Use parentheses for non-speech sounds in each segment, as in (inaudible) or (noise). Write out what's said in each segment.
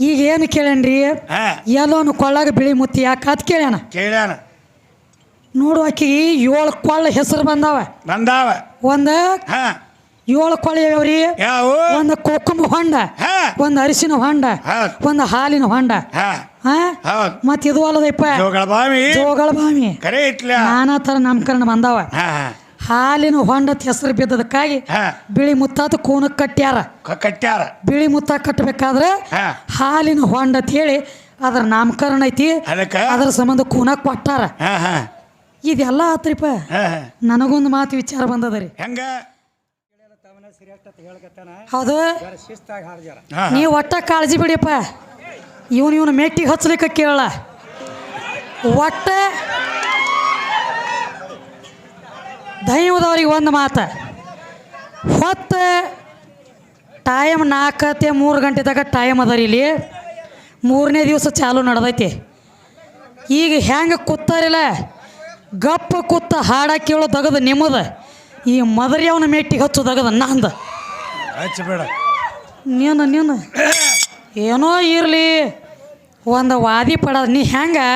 ಈಗ ಏನು ಕೇಳೇನ್ರಿ ಹಾ. ಎಲ್ಲೋನು ಕೊಳ್ಳಾಗ ಬಿಳಿ ಮುತ್ತಿ ಯಾಕೆ ಅದು ಕೇಳ್ಯಾನ? ಕೇಳ್ಯಾನ. ನೋಡು ಆಕಿಗೆ ಏಳು ಕೊಳ್ಳ ಹೆಸರು ಬಂದಾವ. ಬಂದಾವ. ಒಂದು ಹಾ. ಏಳು ಕೊಳ್ಳ ಯಾವ್ರಿ? ಯಾವ? ಒಂದು ಕುಕುಂಬ ಹೊಂಡ ಹಾ. ಒಂದು ಅರಿಶಿನ ಹೊಂಡ ಹೌದ್. ಒಂದು ಹಾಲಿನ ಹೊಂಡ. ಹಾ. ಹಾ? ಹೌದ್. ಮತ್ ಇದು ಅಲ್ಲದಪ್ಪ. ಜೋಗಳ ಬಾಮಿ ಜೋಗಳ ಬಾವಿ. ಕರೆ ಇಟ್ಲ. ನಾನಾ ಥರ ನಾಮಕರಣ ಬಂದಾವ. ಹಾ ಹಾ. ಹಾಲಿನ ಹೊಂಡತ್ ಹೆಸರು ಬಿದ್ದದಕ್ಕಾಗಿ ಹಾ. ಬಿಳಿ ಮುತ್ತಾತ ಕೋನ ಕಟ್ಟ್ಯಾರ. ಕ- ಕಟ್ಟ್ಯಾರ. ಬಿಳಿ ಮುತ್ತ ಕಟ್ಟಬೇಕಾದ್ರೆ ಹಾ. ಹಾಲಿನ ಹೊಂಡ ಅಂತ ಹೇಳಿ ಅದ್ರ ನಾಮಕರಣ ಐತಿ. ಅದಕ್ಕ? ಅದ್ರ ಸಂಬಂಧ ಕೂನಕ್ ಕೊಟ್ಟಾರ. ಹಾ ಹಾ. ಇದೆಲ್ಲ ಹಾ ಹಾ. ನನಗೊಂದು ಮಾತು ವಿಚಾರ ಬಂದದ ರೀ. ಹೆಂಗ? ಹೌದು. ಹಾ ನೀವು ಒಟ್ಟ ಕಾಳಜಿ ಬಿಡಿಯಪ್ಪ. ಇವನು ಇವನು ಮೆಟ್ಟಿಗೆ ಹಚ್ಚಲಿಕ್ಕೆ ಕೇಳ ಒಟ್ಟ ದೈವದವ್ರಿಗೆ ಒಂದು ಮಾತು. ಹೊತ್ತು ಟೈಮ್ ನಾಲ್ಕತ್ತೆ ಮೂರು ಗಂಟೆ ತನಕ ಟೈಮ್ ಅದ ರೀ ಇಲ್ಲಿ. ಮೂರನೇ ದಿವಸ ಚಾಲು ನಡೆದೈತಿ. ಈಗ ಹೆಂಗೆ ಕೂತಾರಿಲ್ಲ ಗಪ್ಪ ಕೂತ ಹಾಡ ಕೇಳೋ ತಗದು ನಿಮ್ಮದು. ಈ ಮದರಿ ಅವನ ಮೆಟ್ಟಿಗೆ ಹಚ್ಚು ತಗದ ನಂದು. ಬೇಡ. ನೀನು ನೀನು. ಏನೋ ಇರಲಿ. ಒಂದು ವಾದಿ ಪಡ ನೀ ಹೆಂಗೆ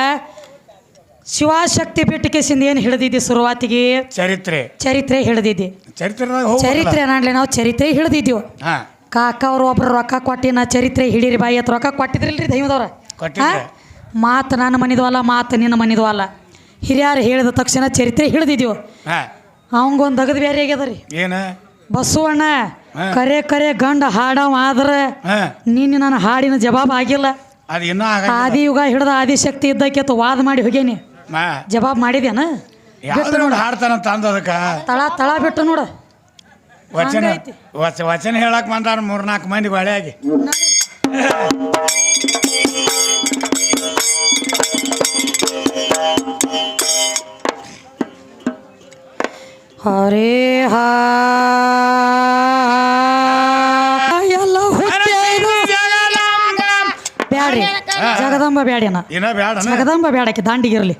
ಶಿವಶಕ್ತಿ ಪೀಠಿಕೆಸಿಂದ ಏನು ಹಿಡಿದಿದ್ದೆ ಶುರುವಾತಿಗೆ ಚರಿತ್ರೆ. ಚರಿತ್ರೆ ಹಿಡಿದಿದ್ದೆ. ಚರಿತ್ರೆ ಚರಿತ್ರೆ ನಾಡ್ಲಿ ನಾವು ಚರಿತ್ರೆ ಹಿಡಿದಿದ್ದೀವಿ. ಹಾ. ಕಾಕ ಅವ್ರು ಒಬ್ರು ರೊಕ್ಕ ಕೊಟ್ಟಿ ನಾ ಚರಿತ್ರೆ ಹಿಡೀರಿ ಬಾಯಿ ಹತ್ರ ರೊಕ್ಕ ಕೊಟ್ಟಿದ್ರಿಲ್ರಿ ದೈವದವ್ರ? ಕೊಟ್ಟಿದ್ರೆ. ಮಾತು ನನ್ನ ಮನಿದ್ವಲ್ಲ ಮಾತು ನಿನ್ನ ಮನಿದ್ವಲ್ಲ ಹಿರಿಯರು ಹೇಳಿದ ತಕ್ಷಣ ಚರಿತ್ರೆ ಹಿಡಿದಿದ್ದೀವಿ. ಹಾ. ಅವಂಗೊಂದು ದಗದು ಬೇರೆ ಆಗ್ಯದ ರೀ. ಏನ? ಬಸವಣ್ಣ ಹಾ. ಕರೆ ಕರೆ ಗಂಡ ಹಾಡವ ಆದ್ರೆ ಹಾ. ನಿನ್ನ ನನ್ನ ಹಾಡಿನ ಜವಾಬ್ ಆಗಿಲ್ಲ. ಅದು ಯುಗ ಆಗ ಆದಿಯುಗ ಹಿಡ್ದ ಆದಿಶಕ್ತಿ ಇದ್ದಕ್ಕೆ ವಾದ ಮಾಡಿ ಹೋಗೇನಿ. ಮಾ ಜವಾಬ್ ಮಾಡಿದ್ಯಾನ? ಯಾವ್ದು ನೋಡಿ ಹಾಡ್ತಾನಂತ ಅಂದ ಅದಕ್ಕ. ತಳ ತಳ ಬಿಟ್ಟು ನೋಡು. ವಚನ ಹಂಗೈತಿ. ವಚ ವಚನ ಹೇಳಕ್ ಬಂದಾರ ಮೂರ್ನಾಲ್ಕು ಮಂದಿ ಹೊಳೆಯಾಗಿ ಹರೇ ಹಾ ಜಗದಂಬ ಬ್ಯಾಡ್ಯನ ಏನ? ಬ್ಯಾಡ ಜಗದಂಬ ಬ್ಯಾಡಕ್ಕೆ ದಾಂಡಿಗಿರ್ಲಿ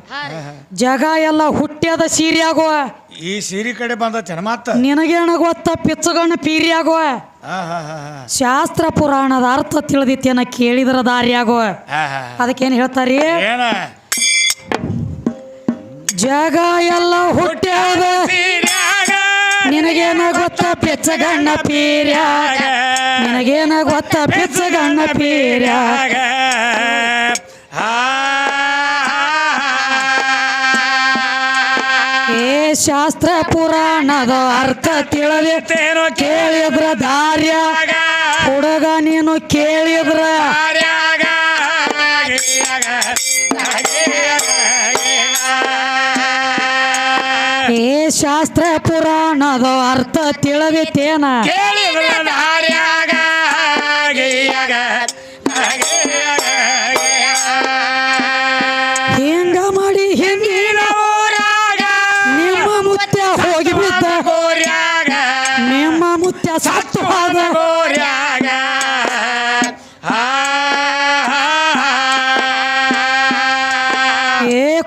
ಜಗ ಎಲ್ಲ ಹುಟ್ಟ್ಯದ ಸೀರೆ ಆಗುವ. ಈ ಸೀರಿ ಕಡೆ ಬಂದ ಮಾತ ನಿನಗೇನ ಗೊತ್ತ ಪಿಚ್ಚಗಣ್ಣ ಪೀರಿ ಆಗುವ. ಹಾ ಹಾ ಹಾ ಹಾ. ಶಾಸ್ತ್ರ ಪುರಾಣದ ಅರ್ಥ ತಿಳಿದಿತ್ತೇನ ಕೇಳಿದ್ರ ದಾರಿ ಆಗುವ. ಅದಕ್ಕೇನು ಹೇಳ್ತಾರಿ? ಏನ? ಜಗ ಎಲ್ಲ ಹುಟ್ಟ್ಯಾದ. ಸೀರ್ಯಾಗ ನಿನಗೇನ ಗೊತ್ತ? ಪಿಚ್ಚಗಣ್ಣ ಪೀರ್ಯಾಗ ನಿನಗೇನ ಗೊತ್ತ? ಪಿಚ್ಚಗಣ್ಣ ಪೀರ್ಯಾಗ ಏ ಶಾಸ್ತ್ರ ಪುರಾಣದ ಅರ್ಥ ತಿಳಿದಿತ್ತೇನೋ ಕೇಳಿದ್ರ ದಾರ್ಯ. ಹುಡುಗ ನೀನು ಕೇಳಿದ್ರ. ಏ ಶಾಸ್ತ್ರ ಪುರಾಣದ ಅರ್ಥ ತಿಳಿದಿತ್ತೇನ?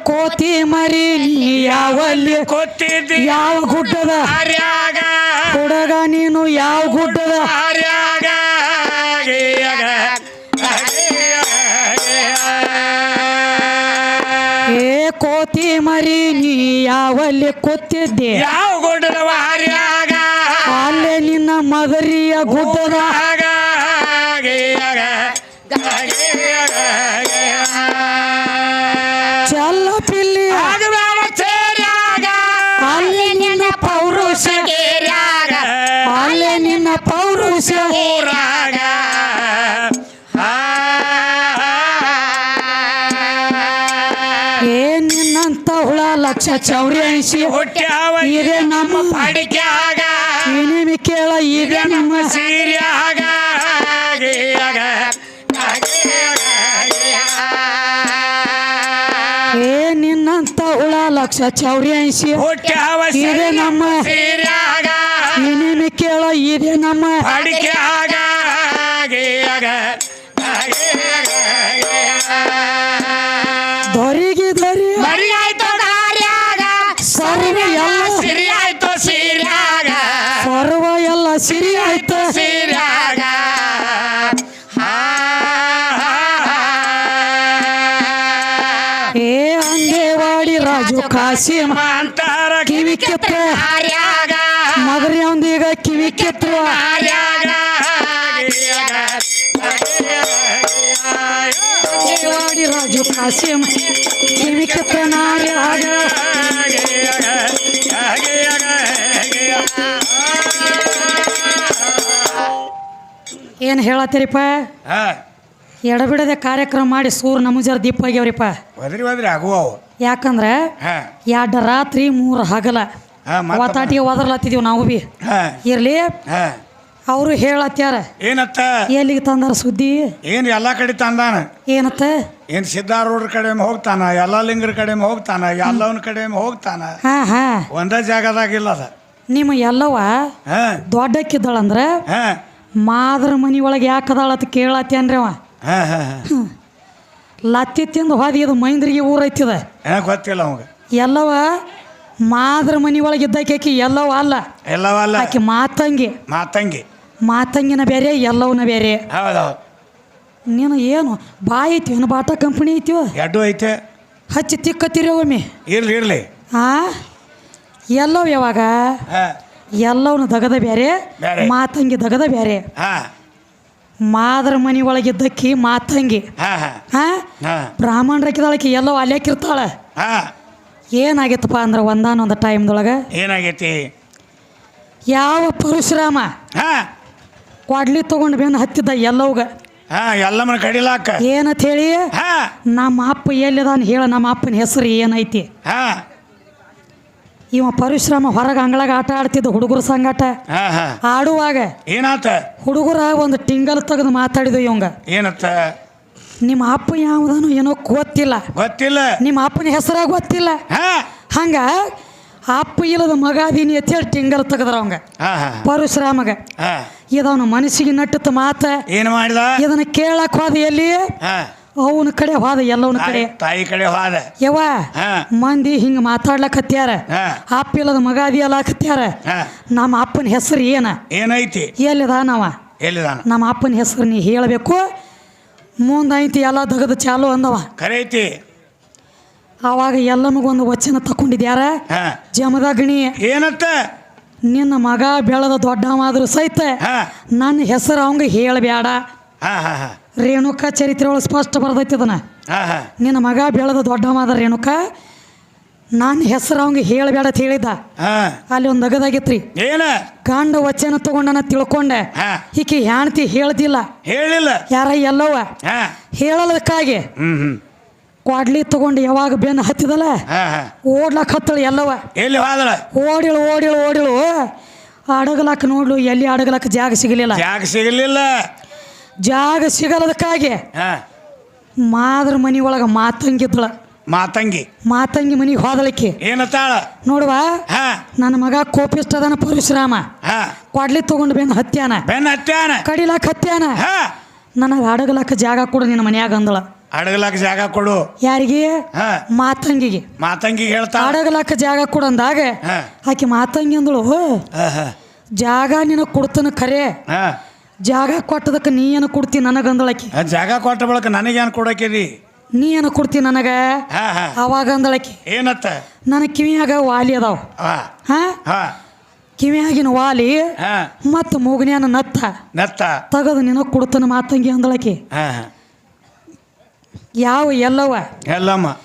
ಕೋತಿ ಮರಿ ನೀ ಯಾವಲ್ಲಿ ಕೊತ್ತಿದ್ದಿ ಯಾವ ಗುಡ್ಡದ? ಆರ್ಯಾಗ. ಹುಡುಗ ನೀನು ಯಾವ ಗುಡ್ಡದ? ಏ ಕೋತಿ ಮರಿ ನೀ ಯಾವಲ್ಲಿ ಕೊತ್ತಿದ್ದೆ ಯಾವ ಗುಡ್ಡದ ಅಲ್ಲೇ ನಿನ್ನ ಮದರಿಯ ಗುಡ್ಡದ? ಪೌರುಷ ಏ ನಿನ್ನಂತ ಹುಳ ಲಕ್ಷ ಚೌರ್ಯಾಯಿಸಿ ಹುಟ್ಟ್ಯಾವ ಇದೇ ನಮ್ಮ ಅಡಿಕ್ಯಾಗ ಇನಿಮಿ ಕೇಳ ಇದೆ ನಮ್ಮ ಸೀರ್ಯಾಗ. ಏ ನಿನ್ನಂತ ಹುಳ ಲಕ್ಷ ಚೌರ್ಯಾಯಿಸಿ ಹುಟ್ಟ್ಯಾವ ಇದೇ ನಮ್ಮ ಸೀರ್ಯಾಗ ಹಾಡಿ ಕೇಳ ಇದೆ ನಮ್ಮ ಅಡಿಕೆ ಆಗೆ ಆಗೆ ಆಗೆ ಆಗ. ದೊರಿಗೆ ದೊರಿ ಮರಿಯಾಯ್ತು ಸರ್ವ ಎಲ್ಲ ಸಿರಿಯಾಯ್ತು ಸೀರ್ಯಾಗ ಸರ್ವ ಎಲ್ಲ ಸಿರಿ ಆಯ್ತು. ಸೀರ್ಯಾಗ ಹಾ, ಹಾ, ಹಾ. ಏ ಅಂದೇವಾಡಿ ರಾಜು ಕಾಸಿಮ ಅಂತಾರ ಕಿವಿ ಕಿತ್ತ ದಾರ್ಯಾಗ ಮಗರಿ ಈಗ ಕಿವಿ ಕಿತ್ರು ಕಿವಾಡಿ ರಾಜು ಕಾಸಿಮ ಕಿವಿ ಕೆತ್ತ ನಾರ್ಯಾಗ ಏನು ಹೇಳತ್ತೀರಿಪ್ಪ? ಎಡಬಿಡದೆ ಕಾರ್ಯಕ್ರಮ ಮಾಡಿ ಸೂರ್ ನಮುಜರ್ ದೀಪ ಆಗ್ಯಾವ್ರಿಪ್ಪ. ಯಾಕಂದ್ರೆ ಎರಡು ರಾತ್ರಿ ಮೂರು ಹಗಲ. ಹಾ ಒದರ್ಲತ್ತಿದೀವಿ ನಾವು ಬಿ ಇರ್ಲಿ. ಅವರು ಹೇಳತ್ಯಾರ. ಏನತ್ತ? ಎಲ್ಲಿಗೆ ತಂದಾರ ಸುದ್ದಿ? ಏನ್ ಎಲ್ಲಾ ಕಡೆ ತಂದಾನ? ಏನತ್ತ? ಏನ್ ಸಿದ್ಧಾರೂಢರ ಕಡೆ ಹೋಗ್ತಾನ ಎಲ್ಲ ಲಿಂಗರ ಕಡೆ ಹೋಗ್ತಾನ ಎಲ್ಲವನ ಕಡೆ ಹೋಗ್ತಾನ? ಹಾ ಹಾ. ಒಂದೇ ಜಾಗದಾಗಿಲ್ಲ ಅದ. ನಿಮ್ಮ ಎಲ್ಲವ ದೊಡ್ಡಕ್ಕಿದ್ದಾಳಂದ್ರ ಹಾ. ಮಾದ್ರ ಮನಿ ಒಳಗೆ ಯಾಕದಾಳ ಅಂತ ಕೇಳತ್ತೇನ್ರಿ ಅವ. ಲತ್ತಿ ತಿಂದು ಹೋದಿ ಇದು ಮೈಂದ್ರಿಗೆ ಊರೈತಿದ. ಗೊತ್ತಿಲ್ಲ ಅವಾಗ. ಎಲ್ಲವ ಮಾದ್ರ ಮನಿ ಒಳಗೆ ಅಲ್ಲ. ಎಲ್ಲವ ಅಲ್ಲ. ಎಲ್ಲವಲ್ಲ ಆಕೆ ಮಾತಂಗಿ. ಮಾತಂಗಿ. ಮಾತಂಗಿನ ಬೇರೆ ಎಲ್ಲವನ ಬೇರೆ. ಹೌದೌದು. ನೀನು ಏನು ಬಾಯ್ ಐತಿ ಏನು ಬಾಟ ಕಂಪ್ನಿ ಐತಿವ ಎಡ್ಡು ಐತೆ. ಹಚ್ಚಿ ತಿಕ್ಕತ್ತೀರಿ ಒಮ್ಮೆ. ಇರ್ಲಿ ಇರ್ಲಿ. ಆ? ಎಲ್ಲವ್ ಯಾವಾಗ? ಹಾ. ಎಲ್ಲವನ ದಗದ ಬೇರೆ. ಮಾತಂಗಿ ದಗದ ಬೇರೆ. ಹಾ. ಮಾದ್ರ ಮನಿ ಒಳಗಿದ್ದಕ್ಕಿ ಮಾತಂಗಿ. ಹಾ ಹಾ. ಹಾ? ಹಾ. ಬ್ರಾಹ್ಮಣರಕ್ಕಿದಾಳಕಿ ಎಲ್ಲವ ಅಲ್ಯಾಕಿರ್ತಾಳೆ. ಹಾ. ಏನಾಗಿತ್ತಪ್ಪ ಅಂದ್ರೆ ಒಂದಾನೊಂದು ಟೈಮ್ದೊಳಗೆ? ಏನಾಗೈತಿ? ಯಾವ ಪರಶುರಾಮ ಹಾ. ಕೊಡ್ಲಿ ತಗೊಂಡು ಬೆನ್ನು ಹತ್ತಿದ್ದ ಎಲ್ಲವ್ಗ ಹಾ ಎಲ್ಲಮ್ಮನ ಕಡಿಲಾಕ. ಏನಂತ ಹೇಳಿ? ಹಾ. ನಮ್ಮ ಅಪ್ಪ ಎಲ್ಲಿದಾನ ಹೇಳ ನಮ್ಮ ಅಪ್ಪನ ಹೆಸರು ಏನೈತಿ? ಹಾ. ಇವ ಪರಶುರಾಮ ಹೊರಗೆ ಅಂಗಳಾಗ ಆಟ ಆಡ್ತಿದ್ದ ಹುಡುಗರ ಸಂಗಾಟ. ಹಾ ಹಾ. ಆಡುವಾಗ ಏನಾತ? ಹುಡುಗರ ಒಂದು ಟಿಂಗಲ್ ತೆಗೆದು ಮಾತಾಡಿದ ಇವಂಗ. ಏನತ್ತ? ನಿಮ್ಮ ಅಪ್ಪ ಯಾವುದನು ಏನೋ ಗೊತ್ತಿಲ್ಲ. ಗೊತ್ತಿಲ್ಲ. ನಿಮ್ಮ ಅಪ್ಪನ ಹೆಸರ ಗೊತ್ತಿಲ್ಲ. ಹಾ. ಹಂಗ ಅಪ್ಪ ಇಲ್ಲದ ಮಗ ಅದೀನಿ ಅಂತೇಳಿ ಟಿಂಗಲ್ ತೆಗೆದ್ರ ಅವಂಗ. ಪರಶುರಾಮಗ ಇದವನು ಮನಸ್ಸಿಗೆ ನಟ್ಟತ್ತ ಮಾತ. ಏನು ಮಾಡಿದ? ಇದನ್ನ ಕೇಳಕ್ ಹೋದ ಎಲ್ಲಿ? ಅವನ ಕಡೆ ಹೋದ ಎಲ್ಲವನ ಕಡೆ. ತಾಯಿ- ಕಡೆ ಹೋದ. ಯವ್ವ ಮಂದಿ ಹಿಂಗ ಮಾತಾಡ್ಲಕತ್ಯಾರ. ಅಪ್ಪ ಇಲ್ಲದ ಮಗ ಅದಿಯಲಾಕತ್ಯಾರ ನಮ್ಮ ಅಪ್ಪನ ಹೆಸರು ಏನ? ಏನೈತಿ? ಎಲ್ಲಿದಾನವ? ಎಲ್ಲಿದಾನ? ನಮ್ಮ ಅಪ್ಪನ ಹೆಸರು ನೀ ಹೇಳಬೇಕು. ಮುಂದೈತಿ ಎಲ್ಲ ದಗದ ಚಾಲು ಅಂದವ. ಕರೈತಿ. ಅವಾಗ ಎಲ್ಲಮಗೊಂದು ವಚನ ತಕೊಂಡಿದ್ಯಾರ ಜಮದ ಜಮದಗ್ನಿ. ಏನತ್ತ? ನಿನ್ನ ಮಗ ಬೆಳೆದ ದೊಡ್ಡವಾದ್ರೂ ಸಹಿತ ನನ್ನ ಹೆಸರು ಅವಂಗ ಹೇಳಬೇಡ ರೇಣುಕ ಚರಿತ್ರೆ ಒಳಗೆ ಸ್ಪಷ್ಟ ಬರ್ದೈತಿ ಅದನ್ನ. ನಿನ್ನ ಮಗ ಬೆಳೆದ ದೊಡ್ಡವಾದ ರೇಣುಕಾ ನನ್ನ ಹೆಸರು ಅವಂಗ ಹೇಳಬೇಡ ಅಂತ ಹೇಳಿದ್ದ. ಅಲ್ಲಿ ಒಂದು ಅಗದಾಗಿತ್ರಿ ಏನ? ಗಂಡ ವಚನ ತಗೊಂಡನ ತಿಳ್ಕೊಂಡೆ. ಈಕೆ ಹೆಣ್ತಿ ಹೇಳ್ದಿಲ್ಲ. ಹೇಳಿಲ್ಲ. ಯಾರ ಎಲ್ಲವ ಹೇಳಲಕ್ಕಾಗಿ ಕ್ವಾಡ್ಲಿ ತಗೊಂಡು ಯಾವಾಗ ಬೆನ್ನು ಹತ್ತಿದಲ್ಲ? ಹಾ ಹಾ. ಓಡ್ಲಕ್ ಹತ್ತಳು ಎಲ್ಲವ ಎಲ್ಲಿ ಓಡಿಳು ಓಡಿಳು ಓಡಿಳು. ಅಡಗಲಕ್ಕ ನೋಡ್ಲು ಎಲ್ಲಿ ಅಡಗಲಕ್ಕ ಜಾಗ ಸಿಗಲಿಲ್ಲ. ಜಾಗ ಸಿಗಲಿಲ್ಲ. ಜಾಗ ಸಿಗಲದಕ್ಕಾಗಿ ಮಾದ್ರ ಮನಿ ಒಳಗೆ ಮಾತಂಗಿದ್ಳ ಮಾತಂಗಿ. ಮಾತಂಗಿ ಮನಿಗೆ ಹೋದಳಕ್ಕೆ. ಏನತ್ತಾಳ? ನೋಡುವ ಹಾ. ನನ್ನ ಮಗ ಕೋಪಿಷ್ಟ ಅದನ ಪರಶುರಾಮ. ಹಾ. ಕೊಡ್ಲಿ ತಗೊಂಡು ಬೆನ್ನು ಹತ್ಯಾನ. ಬೆನ್ನ ಹತ್ಯಾನ. ಕಡಿಲಾಕ ಹತ್ಯಾನ. ಹಾ. ನನಗೆ ಅಡಗಲಾಕ ಜಾಗ ಕೊಡು ನಿನ್ನ ಮನ್ಯಾಗ ಅಂದಳ. ಅಡಗಲಾಕ ಜಾಗ ಕೊಡು. ಯಾರಿಗೆ? ಮಾತಂಗಿಗೆ. ಮಾತಂಗಿಗೆ ಹೇಳ್ತಾ ಅಡಗಲಾಕ ಜಾಗ ಕೊಡು ಅಂದಾಗ ಆಕೆ ಮಾತಂಗಿ ಅಂದಳು ಜಾಗ ನಿನಗೆ ಕೊಡ್ತಾನ ಖರೆ. ಹಾ. ಜಾಗ ಕೊಟ್ಟದಕ್ಕೆ ನೀ ಏನು ಕೊಡ್ತಿ ನನಗಂದಳಕಿ ಆ ಜಾಗ ಕೊಟ್ಟ ಬಳಕ ನನಗೇನು ಕೊಡಕಿರಿ? ನೀ ಏನ ಕೊಡ್ತಿ ನನಗ? ಅವಾಗ ಅಂದಳಕಿ ಏನತ್ತ? ನನ್ನ ಕಿವಿಯಾಗ ವಾಲಿ ಅದಾವ. ಹಾ. ಹಾ? ಹಾ. ಕಿವಿಯಾಗಿನ ವಾಲಿ ಹಾ. ಮತ್ತು ಮೂಗನ್ಯಾನ ನತ್ತ. ನತ್ತ. ತಗದು ನಿನ ಕೊಡ್ತಾನ ಮಾತಂಗಿ ಅಂದಳಕಿ. ಯಾವ ಎಲ್ಲವ? ಎಲ್ಲಮ್ಮ.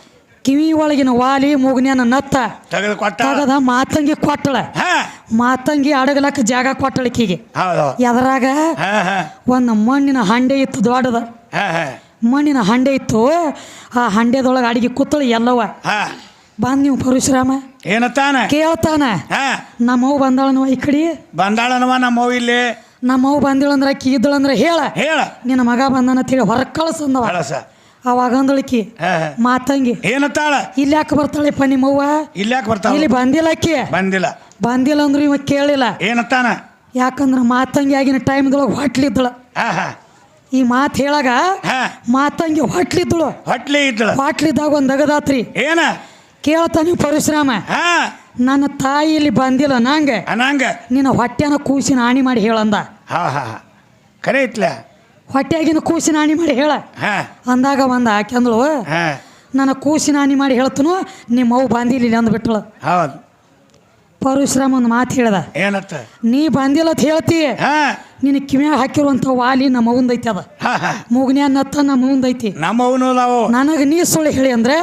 ಕಿವಿ ಒಳಗಿನ ವಾಲಿ ಮೂಗನ್ಯಾನ ನತ್ತ. ತೆಗೆದು ಮಾತಂಗಿ ಕೊಟ್ಟಳ. ಮಾತಂಗಿ ಅಡಗಲಕ್ಕ ಜಾಗ ಕೊಟ್ಟಳಕಿಗೆ ಎದರಾಗ? ಒಂದು ಮಣ್ಣಿನ ಹಂಡೆ ಇತ್ತು ದೊಡ್ಡದ. ಮಣ್ಣಿನ ಹಂಡೆ ಇತ್ತು. ಆ ಹಂಡೆದೊಳಗೆ ಅಡಿಗೆ ಕೂತಳು ಎಲ್ಲವ. ಹಾ. ಬಂದ್ ನೀವು ಪರಶುರಾಮ. ಏನತಾನ ಕೇಳ್ತಾನ. ಹಾ. ನಮ್ಮವ್ ಬಂದಳನವ ಈ ಕಡೆ? ಬಂದಾಳನವ ನಮ್ಮ ಅವ್ವ ಇಲ್ಲಿ? ನಮ್ಮವ್ ಬಂದಿಳಂದ್ರ ಇದ್ದಳಂದ್ರ ಹೇಳ. ಹೇಳ. ನಿನ್ನ ಮಗ ಬಂದಾನ ತಿಳಿ ಹೊರ ಕಳ್ಸಂದವ. ಅವಾಗಂದಳಕಿ ಮಾತಂಗಿ ಏನತ್ತಾಳ? ಇಲ್ಲಿ ಯಾಕೆ ಬರ್ತಾಳೆಪ್ಪ ನಿಮ್ಮವ್ವ? ಇಲ್ಲಿ ಯಾಕೆ ಬರ್ತಾಳೆ? ಇಲ್ಲಿ ಬಂದಿಲ್ಲ ಅಕ್ಕಿ. ಬಂದಿಲ್ಲ. ಬಂದಿಲ್ಲ ಅಂದ್ರೆ ಇವ ಕೇಳಿಲ್ಲ. ಏನತ್ತಾನ? ಯಾಕಂದ್ರ ಮಾತಂಗಿ ಆಗಿನ ಟೈಮ್ದೊಳಗೆ ಹೊಟ್ಲಿದ್ದಳ ಈ ಮಾತು ಹೇಳಾಗ ಮಾತಂಗಿ ಹೊಟ್ಲಿದ್ದಳು ಹೊಟ್ಲಿ ಇದ್ದಳು. ಹೊಟ್ಲಿದ್ದಾಗ ಒಂದು ಅಗದಾತ್ರಿ ಏನ? ಕೇಳ್ತಾನೆ ಪರಶುರಾಮ. ಹಾ. ನನ್ನ ತಾಯಿ ಇಲ್ಲಿ ಬಂದಿಲ್ಲ ನಂಗೆ. ನಂಗೆ. ನಿನ್ನ ಹೊಟ್ಟೆನ ಕೂಸಿನ ನಾಣಿ ಮಾಡಿ ಹೇಳಂದ ಹಾ ಹಾ ಹಾ. ಇತ್ಲ? ಹೊಟ್ಟೆಗಿನ ಕೂಸಿನ ಆಣಿ ಮಾಡಿ ಹೇಳ. ಅಂದಾಗ ಬಂದ ಆಕೆಂದಳು ಹಾ. ನನ್ನ ಕೂಸಿನ ನಾಣಿ ಮಾಡಿ ಹೇಳ್ತನು ನಿಮ್ಮ ಅವು ಬಂದಿಲ್ಲ ಅಂದ್ಬಿಟ್ಳು ಹೌದು. ಪರಶುರಾಮ ಒಂದು ಮಾತು ಹೇಳ್ದ. ಏನತ್ತ ನೀ ಬಂದಿಲ್ಲ ಅಂತ ಹೇಳ್ತಿ. ಹಾ. ನಿನ್ನ ಕಿವಿಯಾಗ ಹಾಕಿರುವಂಥ ವಾಲಿ ನಮ್ಮ ಮುಂದೈತಿ ಐತಿ ಅದ. ಹಾ ಹಾ. ನಮ್ಮ ಮುಂದೈತಿ ಐತಿ ನಮ್ಮವನು ನಾವು ನನಗೆ ನೀ ಸುಳ್ಳು ಹೇಳಿ ಅಂದ್ರೆ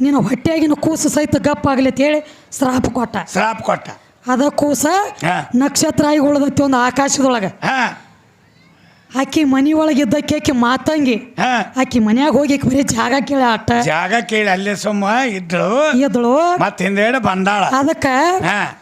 ನಿನ್ನ ಹೊಟ್ಟೆಯಾಗಿನ ಕೂಸು ಸಹಿತ ಗಪ್ಪಾಗಲಿ ಅಂತ ಹೇಳಿ ಶ್ರಾಪ ಕೊಟ್ಟ. ಶ್ರಾಪ್ ಕೊಟ್ಟ. ಅದ ಕೂಸ. ನಕ್ಷತ್ರ ಆಗಿ ಉಳ್ದೈತಿ ಒಂದು ಆಕಾಶದೊಳಗೆ. ಹಾ. ಆಕಿ ಮನಿ ಒಳಗೆ ಇದ್ದಕ್ಕೆ ಆಕಿ ಮಾತಂಗಿ ಹಾ. ಆಕಿ ಮನ್ಯಾಗ ಹೋಗಿ ಆಕಿ ಬರೀ ಜಾಗ ಕೇಳಿ ಆಟ ಜಾಗ ಕೇಳಿ ಅಲ್ಲೇ ಸುಮ್ಮ ಇದ್ಳು. ಇದ್ಳು. ಮತ್ತೆ ಹಿಂದೇಡೆ ಬಂದಾಳ. ಅದಕ್ಕೆ ಹಾ.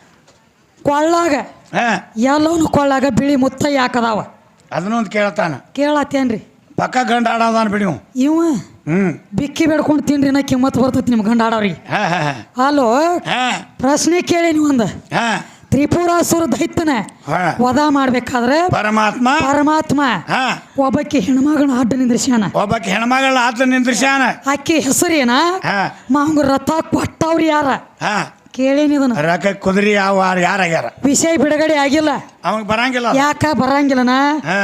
ಕೊಳ್ಳಾಗ ಹಾ. ಎಲ್ಲವನು ಕೊಳ್ಳಾಗ ಬಿಳಿ ಮುತ್ತ ಯಾಕದಾವ ಅದನ್ನೊಂದು ಕೇಳತಾನ. ಕೇಳತ್ತೇನ್ರಿ ಪಕ್ಕ ಗಂಡ ಆಡದಾನ ಬಿಡಿ. ಇವ್. ಇವ ಹ್ಮ್. ಬಿಕ್ಕಿ ಬೇಡ್ಕೊಂಡು ತಿನ್ರಿ ನಾ ಕಿಮ್ಮತ್ ಬರ್ತೈತಿ ನಿಮ್ಮ ಗಂಡ ಆಡೋರಿಗೆ. ಹಾ ಹಾ ಹಾ. ಅಲೋ? ಹಾ. ಪ್ರಶ್ನೆ ಕೇಳಿ ಒಂದು. ಹಾ. ತ್ರಿಪುರಾಸುರ ದೈತ್ಯನ ಹಾ. ವಧ ಮಾಡ್ಬೇಕಾದ್ರೆ ಪರಮಾತ್ಮ. ಪರಮಾತ್ಮ ಹಾ. ಒಬ್ಬಕ್ಕೆ ಹೆಣ್ಮಗಳನ್ನ ಅಡ್ಡ ನಿಂದ್ರಿಸ್ಯಾನ. ಒಬ್ಬಕ್ಕೆ ಹೆಣ್ಮಗಳ ಆತ ನಿಂದ್ರಿಸ್ಯಾನ. ಅಕ್ಕಿ ಹೆಸರೇನ? ಹಾ. ಮಾವಂಗ ರಥ ಕೊಟ್ಟವ್ರು ಯಾರ? ಹಾ. ಕೇಳೇನಿ ಇದನ್ನ ರೊಕ್ಕ ಕುದುರಿ ಯಾವ ಯಾರಾಗ್ಯಾರ? ವಿಷಯ ಬಿಡುಗಡೆ ಆಗಿಲ್ಲ. ಅವಾಗ ಬರಂಗಿಲ್ಲ. ಯಾಕ ಬರಂಗಿಲ್ಲನ? ಹಾ.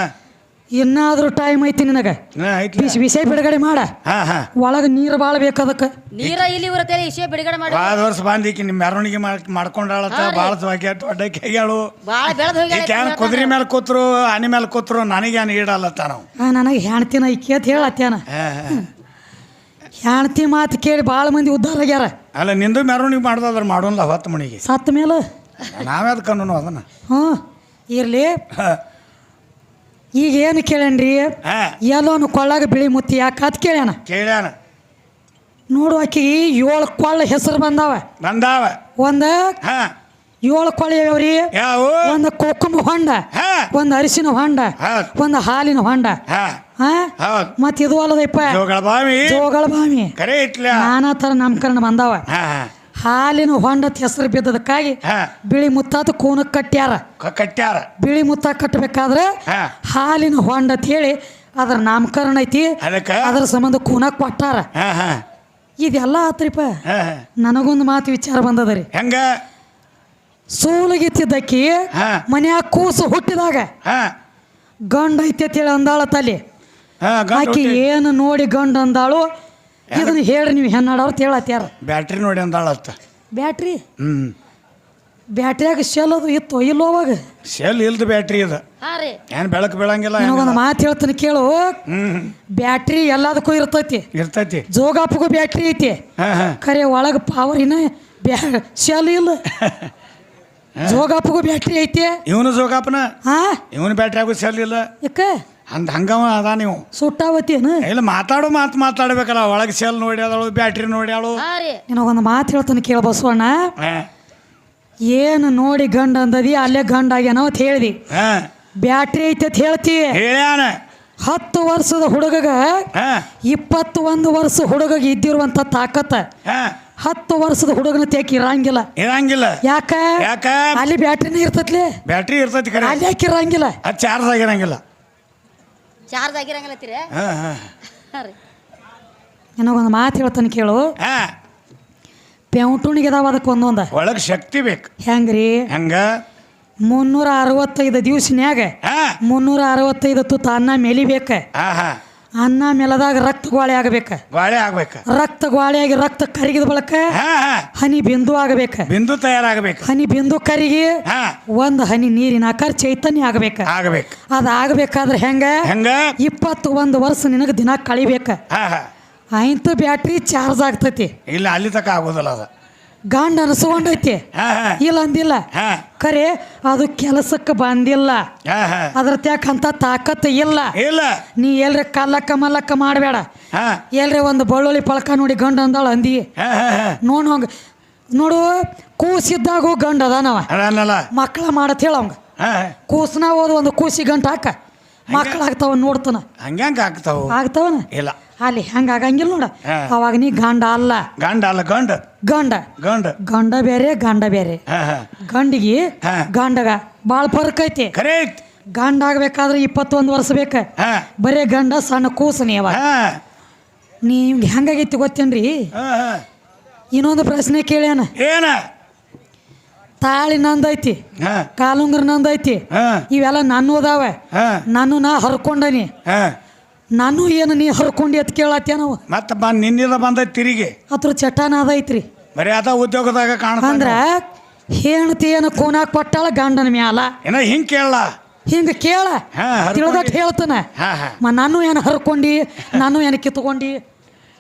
ಇನ್ನಾದ್ರೂ ಟೈಮ್ ಐತಿ ನಿನಗ. ಹಾ, ಐತ್ಲ. ವಿಷ- ವಿಷಯ ಬಿಡುಗಡೆ ಮಾಡ. ಹಾ ಹಾ. ಒಳಗ ನೀರು ಬಾಳ ಬೇಕದಕ್ಕೆ ನೀರ ಇಲ್ಲಿ ಬರುತ್ತೆ ವಿಷಯ ಬಿಡುಗಡೆ ಮಾಡಿ. ಭಾಳ ವರ್ಷ ಬಂದಿಕ್ಕಿ ನಿಮ್ಮ ಮೆರವಣಿಗೆ ಮಾಡ್ ಮಾಡ್ಕೊಂಡಾಳತ್ತ ಭಾಳ ಸ್ವಾಗ್ಯ ದೊಡ್ಡ ಕೈಗಳು ಬಾಳ ಬೆಳೆದ್ ಏನ್ ಕುದುರೆ ಮೇಲೆ ಕೂತ್ರು ಆನೆ ಮೇಲೆ ಕೂತ್ರು ನನಗೇನು ಈಡಲ್ಲತ್ತ ನಾವು ಆ, ನನಗೆ ಹೆಣ್ತಿನ ಐಕಿ ಅಂತ ಹೇಳತ್ತೇನ ಹಾ, ಹಾ. ಹೆಣ್ತಿ ಮಾತು ಕೇಳಿ ಭಾಳ ಮಂದಿ ಉದ್ಧಾರ ಆಗ್ಯಾರ. ಅಲ್ಲ ನಿಂದು ಮೆರವಣಿಗೆ ಮಾಡ್ದಾದ್ರೆ ಮಾಡೋಲ್ಲ ಹೊತ್ತು ಮಣಿಗೆ ಸತ್ತ ಮೇಲೆ? ನಾವೇ ಅದು ಕಣ್ಣು ಅದನ್ನ. ಹ್ಞೂ ಇರ್ಲಿ. ಈಗ ಏನು ಕೇಳೇನ್ರಿ? ಹಾ. ಎಲ್ಲೋನು ಕೊಳ್ಳಾಗ ಬಿಳಿ ಮುತ್ತಿ ಯಾಕೆ ಅದು ಕೇಳ್ಯಾನ? ಕೇಳ್ಯಾನ. ನೋಡು ಆಕಿಗೆ ಏಳು ಕೊಳ್ಳ ಹೆಸರು ಬಂದಾವ. ಬಂದಾವ. ಒಂದು ಹಾ. ಏಳು ಕೊಳೆ ಅವ್ರಿ ಒಂದು ಕುಕುಂಬ ಹೊಂಡ ಒಂದು ಅರಿಶಿನ ಹೊಂಡ ಒಂದು ಹಾಲಿನ ಹೊಂಡ. ಮತ್ ಇದು ಅಲ್ಲದಪ್ಪ ಜೋಗಳ ಬಾಮಿ ನಾನಾ ಥರ ನಾಮಕರಣ ಬಂದಾವ. ಹಾಲಿನ ಹೊಂಡತ್ ಹೆಸರು ಬಿದ್ದದಕ್ಕಾಗಿ ಬಿಳಿ ಮುತ್ತಾತ ಕೂನ ಕಟ್ಟ್ಯಾರ. ಕಟ್ಟ್ಯಾರ. ಬಿಳಿ ಮುತ್ತ ಕಟ್ಟಬೇಕಾದ್ರೆ ಹಾಲಿನ ಹೊಂಡ ಅಂತ ಹೇಳಿ ಅದ್ರ ನಾಮಕರಣ ಐತಿ. ಅದ್ರ ಸಂಬಂಧ ಕೂನಕ್ ಕೊಟ್ಟಾರ. ಇದೆಲ್ಲ ಹಾ. ನನಗೊಂದು ಮಾತು ವಿಚಾರ ಬಂದದ ರೀ. ಹೆಂಗ? ಸೂಲಗಿತ್ತಿದ್ದಕ್ಕಿ ಮನ್ಯಾಗ ಕೂಸು ಹುಟ್ಟಿದಾಗ ಗಂಡ ಐತಿ ಹೇಳಿ ಅಂದಾಳ ತಲೆ. ಹಾ ಗಂಡ ಆಕಿ ಏನು ನೋಡಿ ಗಂಡ ಅಂದಾಳು? ಇದನ್ನ ಹೇಳ್ರಿ ನೀವು ಹೆಣ್ಣಾಡವ್ರು ಹೇಳತ್ಯಾರ ಬ್ಯಾಟ್ರಿ ನೋಡಿ ಅಂದಾಳತ್ತ. ಬ್ಯಾಟ್ರಿ? ಹ್ಮ್. ಬ್ಯಾಟ್ರಿಯಾಗ ಶೆಲ್ ಅದು ಇತ್ತು ಇಲ್ಲೋ ಅವಾಗ? ಸೆಲ್ ಇಲ್ದ ಬ್ಯಾಟ್ರಿ ಇದು ಏನ್ ಬೆಳಕು ಬೀಳಂಗಿಲ್ಲ ಒಂದು ಮಾತು ಹೇಳ್ತೀನಿ ಕೇಳು. ಹ್ಮ್. ಬ್ಯಾಟ್ರಿ ಎಲ್ಲದಕ್ಕೂ ಇರ್ತೈತಿ. ಇರ್ತೈತಿ. ಜೋಗಾಪಗೂ ಬ್ಯಾಟ್ರಿ ಐತಿ. ಖರೆ ಒಳಗೆ ಪವರ್ ಇನ್ನ ಬ್ಯಾ ಶೆಲ್ ಇಲ್ಲ. (laughs) ಜೋಗಾಪಗೂ ಬ್ಯಾಟ್ರಿ ಐತಿ? ಇವನು ಜೋಗಾಪನ? ಹಾ. ಇವನು ಬ್ಯಾಟ್ರಿ ಆಗೋ ಸೆಲ್ ಇಲ್ಲ. ಯಾಕ? ಅಂದ ಹಂಗವ ಅದ ನೀವು. ಸುಟ್ಟಾವತ್ತೇನು? ಇಲ್ಲ ಮಾತಾಡೋ ಮಾತು ಮಾತಾಡ್ಬೇಕಲ್ಲ ಒಳಗೆ ಸೆಲ್ ನೋಡ್ಯಾಳು ಬ್ಯಾಟ್ರಿ ನೋಡ್ಯಾಳು ನಿನಗೊಂದು ಮಾತು ಹೇಳ್ತಾನೆ ಕೇಳ ಬಸವಣ್ಣ. ಹಾ. ಏನು ನೋಡಿ ಗಂಡ ಅಂದದಿ ಅಲ್ಲೇ ಗಂಡ ಆಗ್ಯಾನ ಅಂತ ಹೇಳ್ದಿ. ಹಾ. ಬ್ಯಾಟ್ರಿ ಐತಿ ಅಂತ ಹೇಳ್ತಿ. ಹೇಳ್ಯಾನ. ಹತ್ತು ವರ್ಷದ ಹುಡುಗಗ ಹಾ. ಇಪ್ಪತ್ತು ಒಂದು ವರ್ಷ ಹುಡುಗಗೆ ಇದ್ದಿರುವಂತ ತಾಕತ್ತ ಹಾ. ಹತ್ತು ವರ್ಷದ ಹುಡುಗನ ತೇಕ್ ಇರಂಗಿಲ್ಲ. ಇರಂಗಿಲ್ಲ. ಯಾಕ? ಯಾಕ? ಅಲ್ಲಿ ಬ್ಯಾಟ್ರಿನ ಇರ್ತತ್ಲಿ? ಬ್ಯಾಟ್ರಿ ಇರ್ತೈತಿ ಕರೆ. ಅಲ್ಲಿ ಯಾಕೆ ಇರಂಗಿಲ್ಲ? ಅದು ಚಾರ್ಜ್ ಆಗಿರಂಗಿಲ್ಲ. ಚಾರ್ಜ್ ಆಗಿರಂಗಿಲ್ಲ ತಿರೆ ಹಾ ಹಾ. ರೀ. ನನಗೊಂದು ಮಾತು ಹೇಳ್ತಾನೆ ಕೇಳು. ಹಾಂ. ಪೆಂಟುಣಿಗೆ ಅದಾವ ಅದಕ್ಕೆ ಒಂದೊಂದು. ಒಳಗೆ ಶಕ್ತಿ ಬೇಕು. ಹೆಂಗ್ರಿ? ಹೆಂಗ? ಮುನ್ನೂರ ಅರವತ್ತೈದು ದಿವಸನ್ಯಾಗ ಮುನ್ನೂರ ಅರವತ್ತೈದು ತುತ್ತ ಅನ್ನ ಮೆಲಿಬೇಕ. ಅನ್ನ ಮೆಲದಾಗ ರಕ್ತ ಗ್ವಾಳೆ ಆಗಬೇಕ. ಗ್ವಾಳೆ ಆಗ್ಬೇಕ. ರಕ್ತ ಗ್ವಾಳೆಯಾಗಿ ರಕ್ತ ಕರಗಿದ ಬಳಕ ಹನಿ ಬಿಂದು ಆಗಬೇಕ. ಬಿಂದು ತಯಾರಾಗಬೇಕು. ಹನಿ ಬಿಂದು ಕರಿಗಿ ಒಂದ್ ಹನಿ ನೀರಿನ ಆಕಾರ ಚೈತನ್ಯ ಆಗಬೇಕ. ಆಗಬೇಕು. ಅದ ಆಗಬೇಕಾದ್ರೆ ಹೆಂಗ? ಹೆಂಗ? ಇಪ್ಪತ್ತು ಒಂದು ವರ್ಷ ನಿನಗ ದಿನ ಕಳಿಬೇಕ. ಆಯ್ತು ಬ್ಯಾಟ್ರಿ ಚಾರ್ಜ್ ಆಗ್ತೈತಿ. ಇಲ್ಲ ಅಲ್ಲಿ ತಕ ಆಗೋದಿಲ್ಲ ಅದು. ಗಂಡ ಅನಸ್ಕೊಂಡೈತಿ ಇಲ್ಲ ಅಂದಿಲ್ಲ. ಖರೆ ಅದು ಕೆಲಸಕ್ಕೆ ಬಂದಿಲ್ಲ. ಅದ್ರ ತ್ಯಾಕಂತ ತಾಕತ್ತು ಇಲ್ಲ. ಇಲ್ಲ. ನೀ ಎಲ್ರ ಕಲ್ಲಕ್ಕ ಮಲ್ಲಕ್ಕ ಮಾಡಬೇಡ. ಎಲ್ರಿ ಒಂದು ಬಳ್ಳುಳ್ಳಿ ಪಳಕ ನೋಡಿ ಗಂಡ ಅಂದಾಳ ಅಂದಿ. ನೋಡ್ ಹಂಗ. ನೋಡು ಕೂಸಿದ್ದಾಗೂ ಗಂಡ ಅದಾನವ. ಮಕ್ಕಳ ಮಾಡತ್ ಹೇಳ ಅವಂಗ. ಕೂಸ್ನ ಓದು ಒಂದು ಕೂಸಿ ಗಂಟ ಹಾಕ. ಮಕ್ಕಳಾಗ್ತಾವ ನೋಡ್ತಾನ. ಹಂಗ ಆಗ್ತಾವ. ಆಗ್ತಾವನ? ಇಲ್ಲ. ಅಲ್ಲಿ ಹಂಗಾಗಂಗಿಲ್ಲ ನೋಡ. ಅವಾಗ ನೀ ಗಂಡ ಅಲ್ಲ. ಗಂಡ ಅಲ್ಲ ಗಂಡ. ಗಂಡ. ಗಂಡ. ಗಂಡ ಬೇರೆ ಗಂಡ ಬೇರೆ. ಗಂಡಿಗೆ ಗಂಡಗ ಬಾಳ ಫರ್ಕ್ ಐತಿ. ಕರೆಕ್ಟ್. ಗಂಡ ಆಗ್ಬೇಕಾದ್ರೆ ಇಪ್ಪತ್ತೊಂದು ವರ್ಷ ಬೇಕ. ಬರೇ ಗಂಡ ಸಣ್ಣ ಕೂಸನಿ ಅವ. ನಿಮ್ಗೆ ನೀ ಹೆಂಗಾಗೈತಿ ಗೊತ್ತೇನ್ರಿ? ಇನ್ನೊಂದು ಪ್ರಶ್ನೆ ಕೇಳ್ಯಾನ. ಏನ? ತಾಳಿ ನಂದೈತಿ ಕಾಲುಂಗ್ರ ನಂದೈತಿ ಇವೆಲ್ಲ ನನ್ನ ಅದಾವ ಹಾ. ನಾನು ನಾ ಹರ್ಕೊಂಡನಿ. ಹಾ. ನಾನು ಏನು ನೀ ಹರ್ಕೊಂಡಿ ಅಂತ ಕೇಳತ್ತೇನವ ನಾವು? ಮತ್ತೆ ಬಂದ್ ನಿನ್ನಿಂದ ಬಂದ ತಿರುಗಿ. ಅದ್ರ ಚಟಾನ ಅದೈತ್ರಿ. ಬರೀ ಅದ ಉದ್ಯೋಗದಾಗ ಕಾಣ್ತಾನ ಅಂದ್ರ ಹೆಣ್ತಿ ಏನು ಕೂನಾಕ್ ಕೊಟ್ಟಾಳ ಗಂಡನ ಮ್ಯಾಲ? ಏನ ಹಿಂಗ್ ಕೇಳಲ್ಲ ಹಿಂಗ ಕೇಳ. ಹಾ, ಹರ್ಕೊಂಡಿ. ತಿಳ್ದಟ್ ಹೇಳ್ತಾನ. ಹಾ ಹಾ. ಮ ನಾನು ಏನು ಹರ್ಕೊಂಡಿ ನಾನು ಏನು ಕಿತ್ಕೊಂಡಿ?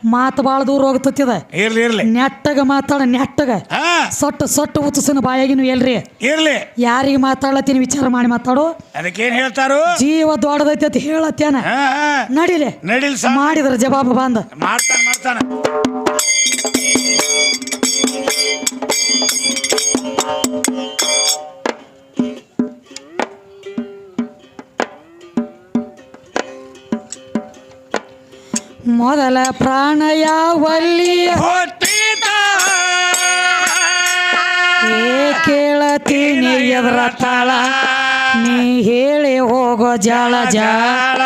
ಮಾತು ಭಾಳ ದೂರ ಹೋಗ್ತತಿದ ಇರ್ಲಿ ಇರ್ಲಿ. ನೆಟ್ಟಗ ಮಾತಾಡ ನೆಟ್ಟಗ. ಹಾ. ಸೊಟ್ಟು ಸೊಟ್ಟು ಬಾಯಾಗಿನೂ ಬಾಯಾಗಿನ ಎಲ್ರಿ ಇರ್ಲಿ. ಯಾರಿಗೆ ಮಾತಾಡ್ಲತ್ತೀನಿ ವಿಚಾರ ಮಾಡಿ ಮಾತಾಡು. ಅದಕ್ಕೇನ್ ಹೇಳ್ತಾರು? ಜೀವ ದೊಡ್ಡದೈತಿ ಅಂತ ಹೇಳತ್ತೇನ. ಹಾ ಹಾ. ನಡಿಲೆ. ನಡಿಲ್ ಸಾ ಮಾಡಿದ್ರ ಜವಾಬು ಬಂದ. ಮಾಡ್ತಾನ ಮಾಡ್ತಾನ. ಮೊದಲ ಪ್ರಾಣ ಯಾವಲ್ಲಿ ಏ ಕೇಳತೀನಿ ಎದ್ರ ತಾಳ ನೀ ಹೇಳಿ ಹೋಗೋ ಜಾಳ ಜಾಳ